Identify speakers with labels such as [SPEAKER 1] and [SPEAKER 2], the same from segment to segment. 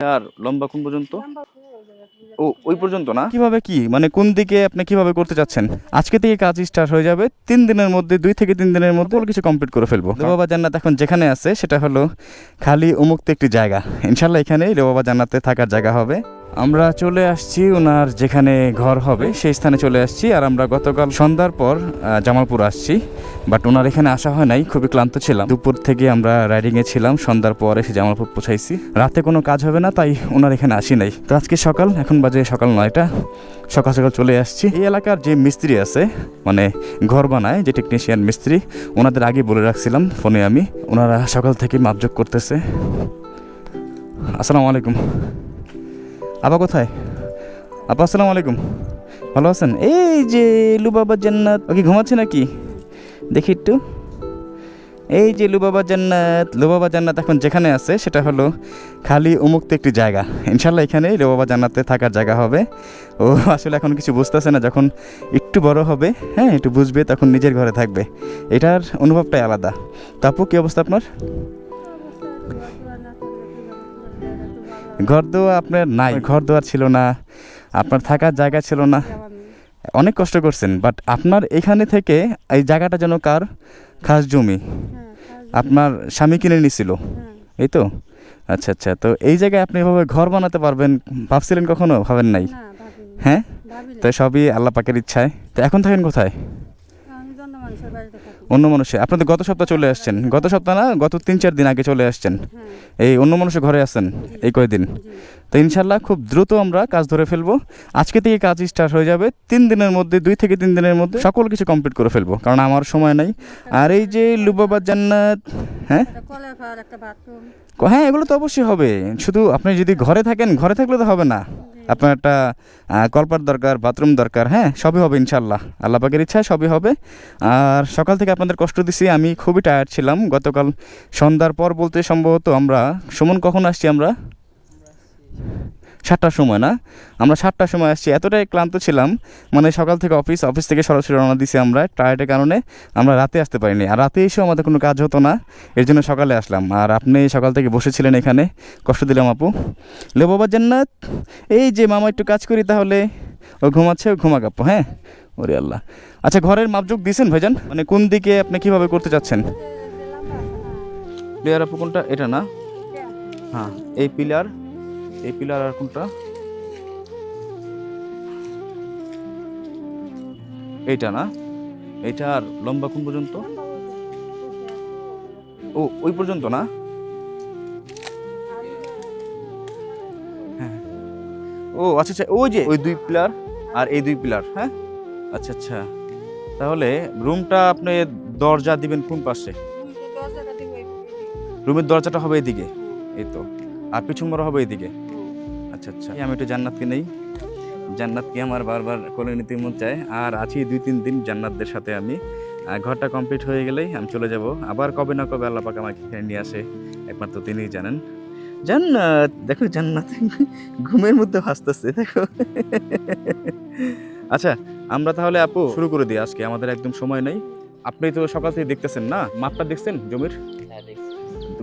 [SPEAKER 1] আর লম্বা কোন পর্যন্ত? ও ওই পর্যন্ত না? কীভাবে কি? মানে কোন দিকে আপনি কীভাবে করতে চাচ্ছেন? আজকে থেকে কাজ স্টার্ট হয়ে যাবে। তিন দিনের মধ্যে দুই থেকে তিন দিনের মধ্যে ওর কিছু কমপ্লিট করে ফেলব। বাবা জান্নাত এখন যেখানে আছে সেটা হলো খালি উমুক্ত একটি জায়গা। ইনশাল্লাহ এখানেই রেবাবা জান্নাতে থাকার জায়গা হবে। আমরা চলে আসছি ওনার যেখানে ঘর হবে, সেই স্থানে চলে আসছি আর আমরা গতকাল সন্ধ্যার পর জামালপুর আসছি। বাট ওনার এখানে আসা হয় নাই, খুবই ক্লান্ত ছিলাম। দুপুর থেকে আমরা রাইডিংয়ে ছিলাম, সন্ধ্যার পর এসে জামালপুর পৌঁছাইছি। রাতে কোনো কাজ হবে না, তাই ওনার এখানে আসি নাই। তো আজকে সকাল, এখন বাজে সকাল নয়টা। সকাল সকাল চলে আসছি। এই এলাকার যে মিস্ত্রি আছে মানে ঘর বানায়, যে টেকনিশিয়ান মিস্ত্রি ওনাদের আগে বলে রাখছিলাম ফোনে আমি। ওনারা সকাল থেকে মাপযোগ করতেছে। আসসালামু আলাইকুম। আপা কোথায়? আপা, আসসালামু আলাইকুম। ভালো আছেন? এই যে লুবাবা জান্নাত। ওকে ঘুমাচ্ছে নাকি? দেখি একটু। এই যে লুবাবা জান্নাত। লুবাবা জান্নাত এখন যেখানে আছে, সেটা হলো খালি উমুক্ত একটি জায়গা। ইনশাল্লাহ এখানেই লুবাবা জান্নাতে থাকার জায়গা হবে। ও আসলে এখন কিছু বুঝতেছে না, যখন একটু বড় হবে হ্যাঁ একটু বুঝবে, তখন নিজের ঘরে থাকবে। এটার অনুভবটাই আলাদা। তাপু কী অবস্থা আপনার? ঘর দোয়া আপনার নাই ঘর দোয়ার ছিল না আপনার থাকার জায়গা ছিল না। অনেক কষ্ট করছেন বাট আপনার এখানে থেকে এই জায়গাটা যেন কার? খাস জমি। আপনার স্বামী কিনে নিছিল। এই তো? আচ্ছা আচ্ছা তো এই জায়গায় আপনি এভাবে ঘর বানাতে পারবেন ভাবছিলেন কখনো? ভাবেন নাই? হ্যাঁ? তো সবই আল্লাহ পাকের ইচ্ছায়। তো এখন থাকেন কোথায়? অন্য মানুষে আপনি তো গত সপ্তাহ চলে আসছেন। গত সপ্তাহ না গত তিন চার দিন আগে চলে আসছেন। এই অন্য মানুষের ঘরে আছেন এই কয়দিন। তো ইনশাল্লাহ খুব দ্রুত আমরা কাজ ধরে ফেলব। আজকে থেকে কাজ স্টার্ট হয়ে যাবে। তিন দিনের মধ্যে দুই থেকে তিন দিনের মধ্যে সকল কিছু কমপ্লিট করে ফেলব। কারণ আমার সময় নাই। আর এই যে লুবাবাদ জান্নাত হ্যাঁ? হ্যাঁ এগুলো তো অবশ্যই হবে। শুধু আপনি যদি ঘরে থাকেন ঘরে থাকলে তো হবে না। আপনার একটা কলপার দরকার, বাথরুম দরকার হ্যাঁ? সবই হবে ইনশাল্লাহ আল্লাহ পাকের ইচ্ছা সবই হবে। আর সকাল থেকে আপনাদের কষ্ট দিছি, আমি খুবই টায়ার্ড ছিলাম। গতকাল সন্ধ্যার পর বলতে সম্ভবত আমরা, সুমন কখন আসছি আমরা? সাতটার সময় না? আমরা সাতটার সময় আসছি। এতটাই ক্লান্ত ছিলাম মানে সকাল থেকে অফিস অফিস থেকে সরাসরি রওনা দিছি আমরা টায়ার্ডের কারণে। আমরা রাতে আসতে পারিনি। আর রাতে এসেও আমাদের কোনো কাজ হতো না এর জন্য সকালে আসলাম। আর আপনি সকাল থেকে বসেছিলেন এখানে কষ্ট দিলাম আপু। লে বাবা জান্নাত এই যে মামা একটু কাজ করি তাহলে। ও ঘুমাচ্ছে ও ঘুমাক আপু হ্যাঁ? ওরে আল্লাহ। আচ্ছা ঘরের মাপযোগ দিয়েছেন ভাইজান? মানে কোন দিকে আপনি কীভাবে করতে চাচ্ছেন প্লেয়ার আপু কোনটা? এটা না? হ্যাঁ এই পিলার। এই পিলার আর কোনটা? এইটা না? এইটা আর লম্বা কোন পর্যন্ত? ও ওই পর্যন্ত না? হ্যাঁ। ও আচ্ছা আচ্ছা ওই যে ওই দুই পিলার আর এই দুই পিলার হ্যাঁ? আচ্ছা আচ্ছা। তাহলে রুমটা আপনি দরজা দিবেন কোন পাশে? রুমের দরজাটা হবে এদিকে এই তো। আর পিছন বড় হবে এদিকে। আচ্ছা আচ্ছা। আমি একটু জান্নাতকে নেই। জান্নাতকে আমার বারবার কোলে নিতে মন চায়। আর আছি দুই তিন দিন জান্নাতদের সাথে আমি। ঘরটা কমপ্লিট হয়ে গেলেই আমি চলে যাব। আবার কবে না কবে আল্লাহ পাক আমাকে এখানে নিয়ে আসে একমাত্র তিনিই জানেন। জান্নাত দেখো জান্নাত ঘুমের মধ্যে ভাসতেছে দেখো। আচ্ছা আমরা তাহলে আপু শুরু করে দিই আজকে। আমাদের একদম সময় নেই। আপনি তো সকাল থেকে দেখতেছেন না? মাপটা দেখছেন জমির?
[SPEAKER 2] হ্যাঁ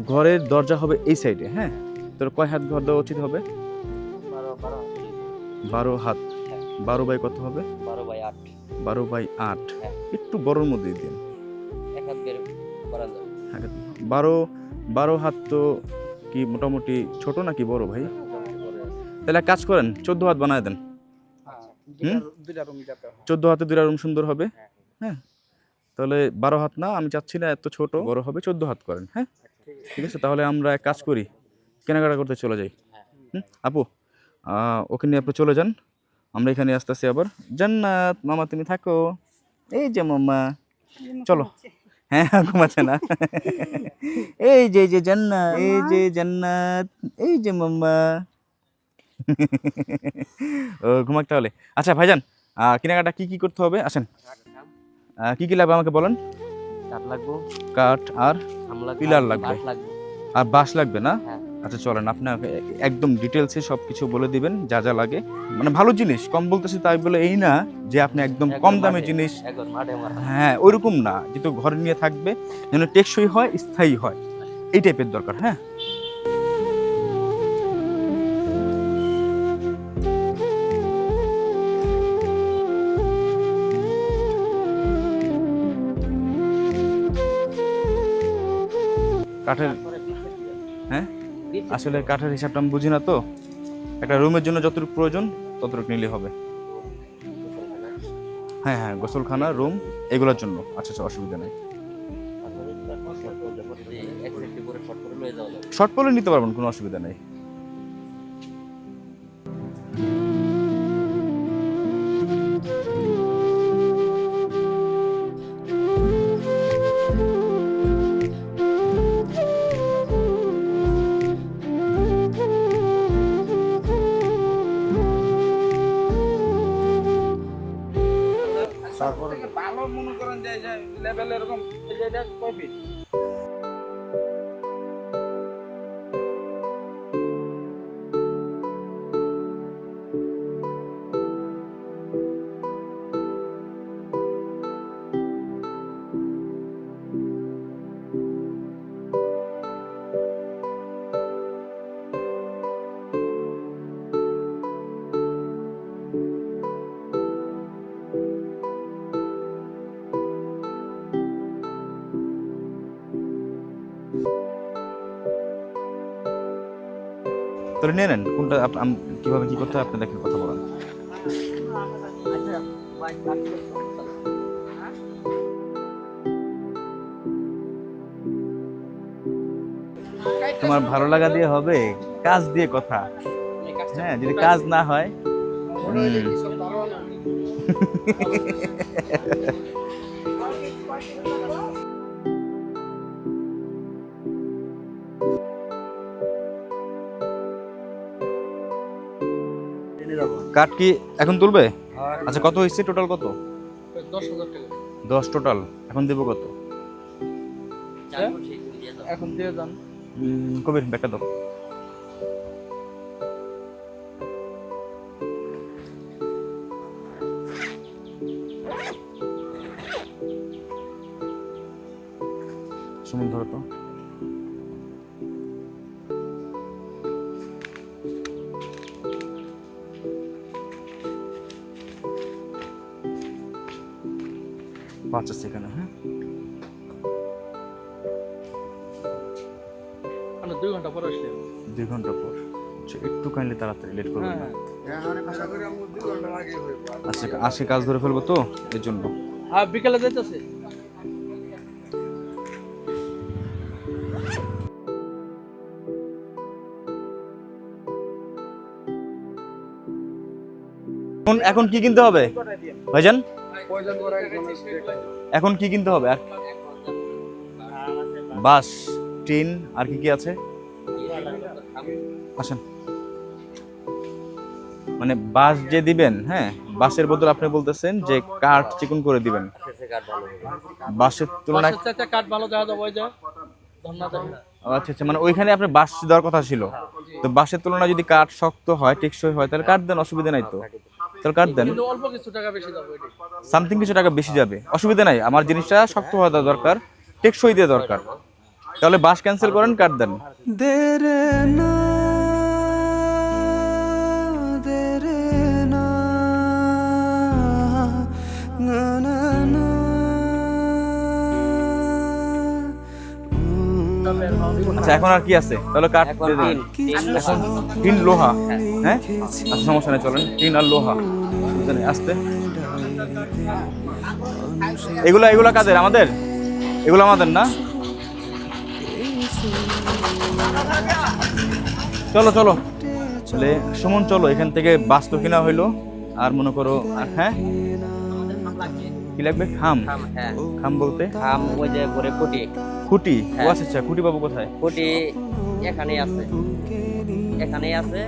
[SPEAKER 1] ঘরের দরজা হবে এই সাইডে হ্যাঁ? তোর কয় হাত ঘর দেওয়া উচিত হবে?
[SPEAKER 2] বারো
[SPEAKER 1] হাত।
[SPEAKER 2] হ্যাঁ।
[SPEAKER 1] বারো বাই কত হবে?
[SPEAKER 2] বারো বাই আট।
[SPEAKER 1] বারো বাই আট।
[SPEAKER 2] হ্যাঁ।
[SPEAKER 1] একটু বড়োর মধ্যে দিন।
[SPEAKER 2] এক হাত বের করা যাবে।
[SPEAKER 1] হ্যাঁ, বারো বারো হাত তো কি মোটামুটি ছোট নাকি বড় ভাই?
[SPEAKER 2] আছে।
[SPEAKER 1] তাহলে কাজ করেন চোদ্দ হাত বানায় দেন। চোদ্দ হাতে দুটা রুম সুন্দর হবে?
[SPEAKER 2] হ্যাঁ,
[SPEAKER 1] হ্যাঁ। তাহলে বারো হাত না আমি চাচ্ছি না এত ছোট। বড় হবে চোদ্দ হাত করেন হ্যাঁ? ঠিক আছে তাহলে আমরা এক কাজ করি। কেনাকাটা করতে চলে যাই।
[SPEAKER 2] হ্যাঁ।
[SPEAKER 1] হুম? আপু ওকে নিয়ে আপনি চলে যান। আমরা এখানে আস্তে আস্তে আবার। জান্নাত মামা তুমি থাকো। এই যে মামা চলো। হ্যাঁ ঘুমাচ্ছে না। এই যে যে জান্নাত এই যে জান্নাত এই যে মাম্মা ও ঘুমাক তাহলে। আচ্ছা ভাইজান কেনাকাটা কি কি করতে হবে? আসেন। কি কি লাগবে আমাকে বলেন?
[SPEAKER 2] কাঠ লাগবো।
[SPEAKER 1] কাঠ আর পিলার লাগবে।
[SPEAKER 2] লাগবে।
[SPEAKER 1] আর বাঁশ লাগবে না?
[SPEAKER 2] হ্যাঁ।
[SPEAKER 1] আচ্ছা চলেন আপনি একদম ডিটেলসে সব কিছু বলে দিবেন যা যা লাগে। মানে ভালো জিনিস কম বলতেছি তাই বলে এই না যে আপনি একদম কম দামে জিনিস হ্যাঁ ওইরকম না যেহেতু ঘরে নিয়ে থাকবে যেন টেকসই হয় স্থায়ী হয়। এই টাইপের দরকার হ্যাঁ? কাঠের আসলে কাঠের হিসাবটা আমি বুঝি না তো একটা রুমের জন্য যতটুকু প্রয়োজন ততটুকু নিলে হবে হ্যাঁ হ্যাঁ গোসলখানা রুম এগুলোর জন্য আচ্ছা আচ্ছা অসুবিধা নেই। শর্ট পলে নিতে পারবেন কোনো অসুবিধা নেই
[SPEAKER 3] এরকম যে এটা কয় feet?
[SPEAKER 1] তাহলে নিয়ে নেন, কোনটা কীভাবে কি করতে হয় আপনি দেখেন, কথা বলেন। তোমার ভালো লাগা দিয়ে হবে, কাজ দিয়ে কথা। হ্যাঁ যদি কাজ না হয়। কাঠ কি এখন তুলবে? আচ্ছা কত হয়েছে টোটাল কত?
[SPEAKER 3] দশ
[SPEAKER 1] টোটাল এখন দেবো কত?
[SPEAKER 2] দাও।
[SPEAKER 3] এখন দিয়ে যান।
[SPEAKER 1] কবির ব্যাগটা দাও। সুমন ধরো তো। পাঁচ আছে এখানে হ্যাঁ?
[SPEAKER 3] মানে দুই ঘণ্টা পরে আসলে।
[SPEAKER 1] দুই ঘণ্টা পর। আচ্ছা একটু কাইন্ডলি তাড়াতাড়ি লেট করবেন না? আচ্ছা আজকে কাজ ধরে ফেলব তো এর জন্য।
[SPEAKER 3] হ্যাঁ বিকেলে যাইতেছে।
[SPEAKER 1] এখন কি কিনতে হবে? ভাইজান? এখন কি কিনতে হবে? আর বাস টিন আর কি কি আছে? আসেন। মানে বাস যে দিবেন হ্যাঁ বাসের বদল আপনি বলতেছেন যে কাঠ চিকন করে দিবেন। বাসের তুলনায়
[SPEAKER 3] কাঠ ভালো দেখা যাবে
[SPEAKER 1] আচ্ছা আচ্ছা মানে ওইখানে আপনি বাস দেওয়ার কথা ছিল। তো বাসের তুলনায় যদি কাঠ শক্ত হয় টেকসই হয় তাহলে কাঠ দেন অসুবিধা নাই তো? তাহলে কাট দেন।
[SPEAKER 3] অল্প কিছু টাকা বেশি যাবে
[SPEAKER 1] সামথিং কিছু টাকা বেশি যাবে। অসুবিধা নাই আমার জিনিসটা শক্ত হওয়া দরকার টেকসই দিয়ে দরকার। তাহলে বাস ক্যান্সেল করেন কাট দেন।
[SPEAKER 4] দেরে না না না।
[SPEAKER 1] আচ্ছা এখন আর কি আছে? তাহলে কাঠ
[SPEAKER 2] এখন
[SPEAKER 1] টিন। লোহা হ্যাঁ। আচ্ছা সমস্যা নেই চলেন। টিন আর লোহা আস্তে। এগুলা এগুলা কাদের? আমাদের? এগুলো আমাদের না? চলো চলো। তাহলে সুমন চলো। এখান থেকে বাস তো কিনা হইল। আর মনে করো আর হ্যাঁ? কি লাগবে? খাম
[SPEAKER 2] খাম, হ্যাঁ।
[SPEAKER 1] খাম বলতে?
[SPEAKER 2] খাম ওই যে পরে খুঁটি
[SPEAKER 1] খুঁটি? ও
[SPEAKER 2] হ্যাঁ।
[SPEAKER 1] আচ্ছা আচ্ছা খুঁটি পাবো কোথায়?
[SPEAKER 2] খুঁটি এখানে আছে। এখানে আছে।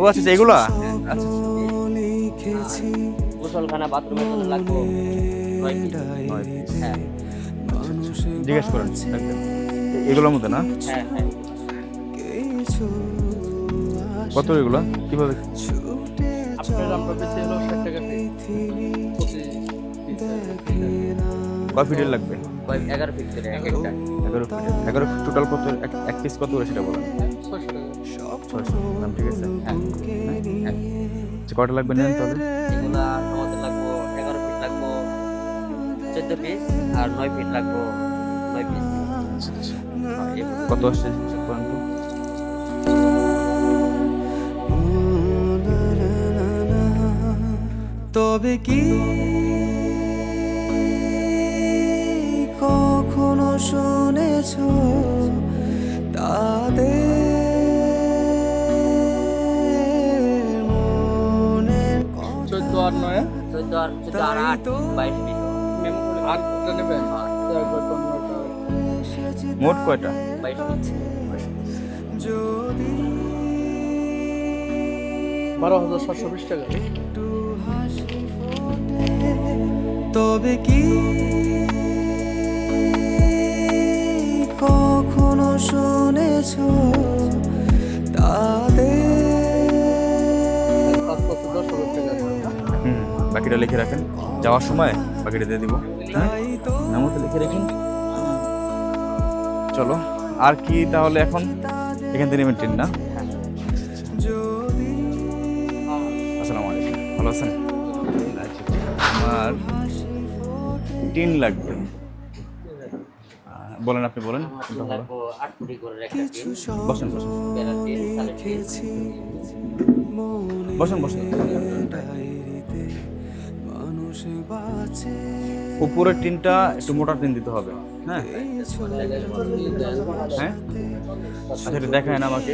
[SPEAKER 1] ও আচ্ছা আচ্ছা এগুলা? আচ্ছা
[SPEAKER 4] লিখেছি
[SPEAKER 2] গোসলখানা বাথরুমের জন্য লাগবো। হ্যাঁ।
[SPEAKER 1] জিজ্ঞেস করেন এগুলোর মধ্যে না?
[SPEAKER 2] হ্যাঁ হ্যাঁ।
[SPEAKER 1] কত এগুলা? কীভাবে?
[SPEAKER 3] আপনার বেশি হলো ষাট টাকা
[SPEAKER 1] কয় ফিটের লাগবে?
[SPEAKER 2] এগারো পিস করে এক একটা।
[SPEAKER 1] এগারো ফিট টোটাল কত এক- পিস কত করে সেটা বলেন
[SPEAKER 3] ছয়শো।
[SPEAKER 1] দাম ঠিক আছে?
[SPEAKER 2] হ্যাঁ। হ্যাঁ।
[SPEAKER 1] আচ্ছা লাগবে নেন তাহলে
[SPEAKER 2] আমাদের লাগবো এগারো ফিট লাগবো চোদ্দ পিস আর নয় ফিট লাগবো নয় পিস
[SPEAKER 1] কত আসছে
[SPEAKER 4] তবে কি শুনেছ তাদের মনের
[SPEAKER 3] চোদ্দ আর নয়
[SPEAKER 2] চোদ্দ আর চোদ্দ আর আট বাইশ
[SPEAKER 3] আটটা নেবেন
[SPEAKER 1] মোট কয়টা?
[SPEAKER 2] বাইশ
[SPEAKER 4] যদি
[SPEAKER 3] বারো হাজার সাতশো বিশ টাকা।
[SPEAKER 4] তবে কি শুনেছ
[SPEAKER 1] বাকিটা লিখে রাখেন। যাওয়ার সময় বাকিটা দিয়ে দিব। হ্যাঁ
[SPEAKER 4] তাই তো
[SPEAKER 1] লিখে রাখেন। চলো, আর কি তাহলে এখন? এখান থেকে নেবেন ট্রেন না আসসালামু আলাইকুম। ভালো আছেন? আমার টিন লাগবে। বলেন আপনি বলেন
[SPEAKER 2] একটা
[SPEAKER 1] বসেন বসেন।
[SPEAKER 4] মনে
[SPEAKER 1] বসেন বসেন। উপরের টিনটা একটু মোটা টিন দিতে হবে হ্যাঁ? হ্যাঁ? আচ্ছা এটা দেখায় না আমাকে।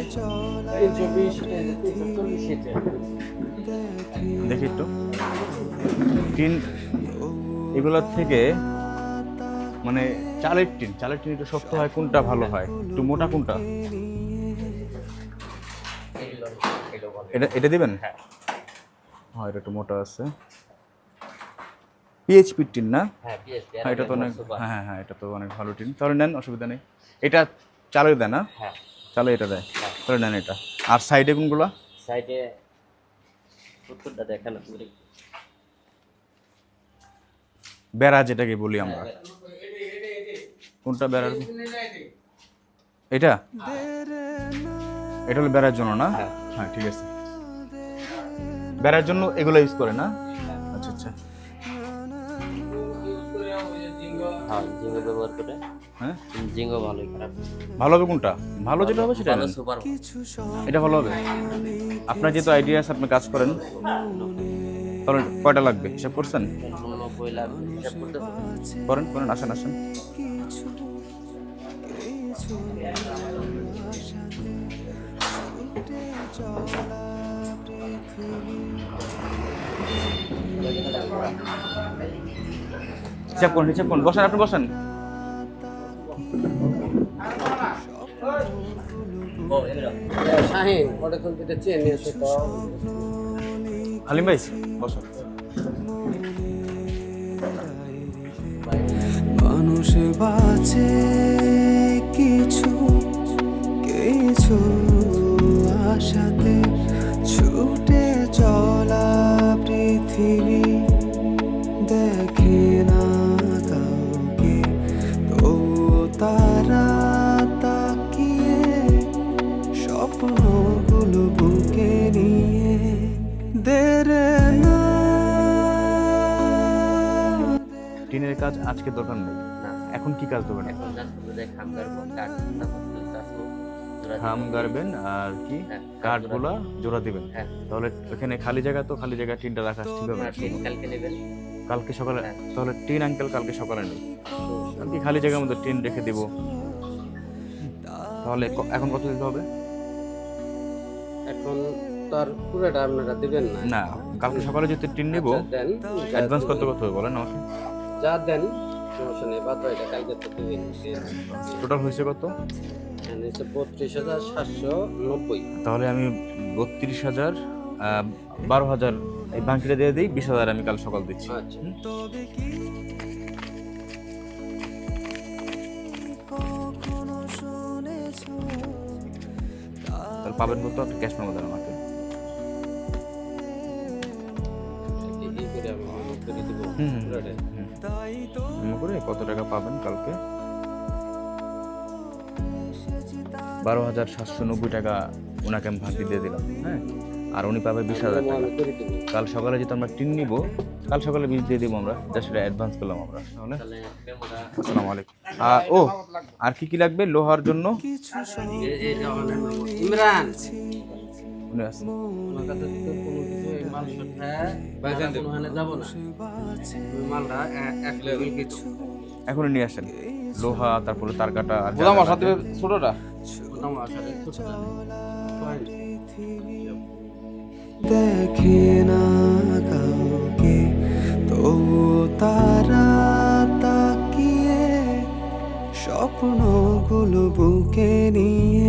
[SPEAKER 1] দেখি একটু। টিন এগুলোর থেকে মানে চালের টিন চালের টিন একটু শক্ত হয় কোনটা ভালো হয়? একটু মোটা কোনটা? এটা এটা দিবেন? হ্যাঁ। হ্যাঁ এটা একটু মোটা আছে। পিএইচপি টিন না?
[SPEAKER 2] হ্যাঁ
[SPEAKER 1] হ্যাঁ এটা তো অনেক হ্যাঁ হ্যাঁ হ্যাঁ এটা তো অনেক ভালো টিন। তাহলে নেন অসুবিধা নেই। এটা চালের দেয় না?
[SPEAKER 2] হ্যাঁ।
[SPEAKER 1] চালে এটা দেয়? তাহলে নেন এটা। আর সাইডে কোনগুলো?
[SPEAKER 2] সাইডে সত্তরটা দেখেন
[SPEAKER 1] বেড়া যেটাকে বলি আমরা। কোনটা বেড়ার? এটা? এটা হলো বেড়ার জন্য না? হ্যাঁ। ঠিক আছে। বেড়ার জন্য এগুলো ইউজ করে না? আচ্ছা আচ্ছা।
[SPEAKER 2] হ্যাঁ জিঙ্গো ব্যবহার করে।
[SPEAKER 1] হ্যাঁ?
[SPEAKER 2] জিঙ্গো ভালোই খারাপ।
[SPEAKER 1] ভালো হবে কোনটা? ভালো যেটা হবে সেটা
[SPEAKER 2] সুপার
[SPEAKER 1] এটা ভালো হবে। আপনার যেহেতু আইডিয়া আছে আপনি কাজ করেন। তাহলে কয়টা লাগবে? হিসাব করছেন। করেন করেন আসেন আসেন। হিসাব করুন হিসাব করুন বসেন আপনি বসেন।
[SPEAKER 3] শাহিন ওটা দুটো চেয়ে নিয়ে এসো তো।
[SPEAKER 1] হালিম ভাই বসেন।
[SPEAKER 4] মানুষ বাঁচে। আশাতে ছুটে চলা পৃথিবী দেখে না কাউকে। তো তারা তাকিয়ে স্বপ্নগুলো বুকে নিয়ে দের না।
[SPEAKER 1] টিনের কাজ আজকে দরকার নেই।
[SPEAKER 2] না।
[SPEAKER 1] এখন কি কাজ দরকার
[SPEAKER 2] এখন মধ্যে খাম তারপর
[SPEAKER 1] খাম
[SPEAKER 2] দিবো।
[SPEAKER 1] গাড়বেন আর কি
[SPEAKER 2] হ্যাঁ,
[SPEAKER 1] কাঠগুলা জোড়া দিবেন।
[SPEAKER 2] হ্যাঁ।
[SPEAKER 1] তাহলে এখানে খালি জায়গা তো খালি জায়গা টিনটা রাখা ঠিক হবে
[SPEAKER 2] হ্যাঁ, কালকে নেবেন।
[SPEAKER 1] কালকে সকালে। তাহলে টিন আঙ্কেল কালকে সকালে নেই কালকে খালি জায়গার মধ্যে টিন রেখে দিব। তাহলে এখন কত দিতে হবে?
[SPEAKER 3] এখন তার পুরোটা আপনারা দিবেন না।
[SPEAKER 1] না কালকে সকালে যদি টিন নিব
[SPEAKER 3] আচ্ছা,
[SPEAKER 1] অ্যাডভান্স কত কত হবে বলেন আমাকে।
[SPEAKER 3] যা দেন সমস্যা নেই বাদ এটা কালকে তো দিবেন
[SPEAKER 1] টোটাল হয়েছে কত
[SPEAKER 3] এখানে হচ্ছে বত্রিশ হাজার সাতশো নব্বই
[SPEAKER 1] তাহলে আমি বত্রিশ হাজার বারো হাজার এই বাকিটা দিয়ে দিই বিশ হাজার আমি কাল সকাল দিচ্ছি
[SPEAKER 3] আচ্ছা
[SPEAKER 1] তাহলে পাবেন কত আপনি ক্যাশ মেমো দেন আমাকে
[SPEAKER 3] মনে
[SPEAKER 1] হুম, করে কত টাকা পাবেন কালকে? বারো হাজার সাতশো নব্বই টাকা ওনাকে আমি ভাগ দিয়ে দিলাম হ্যাঁ? আর উনি পাবে বিশ হাজার টাকা। কাল সকালে যেহেতু আমরা টিন নিব কাল সকালে বীজ দিয়ে দেবো আমরা জাস্ট এটা অ্যাডভান্স করলাম আমরা তাহলে? আসসালামু আলাইকুম। আহ, ও আর কি কি লাগবে লোহার জন্য?
[SPEAKER 3] ইমরান!
[SPEAKER 1] উনি আছেন।
[SPEAKER 3] তোমার কাছে তো কোনো কিছু এই মাল ওখানে যাব না। ওই মালটা এক লেভেল কিছু
[SPEAKER 1] নিয়ে আসেন। লোহা তারপরে তার কাটা আর লাগবে।
[SPEAKER 5] ছোটটা?
[SPEAKER 3] ওটাও আসলে ছোট
[SPEAKER 6] দেখে না কাউকে তবু তারা তাকিয়ে স্বপ্নগুলো বুকে নিয়ে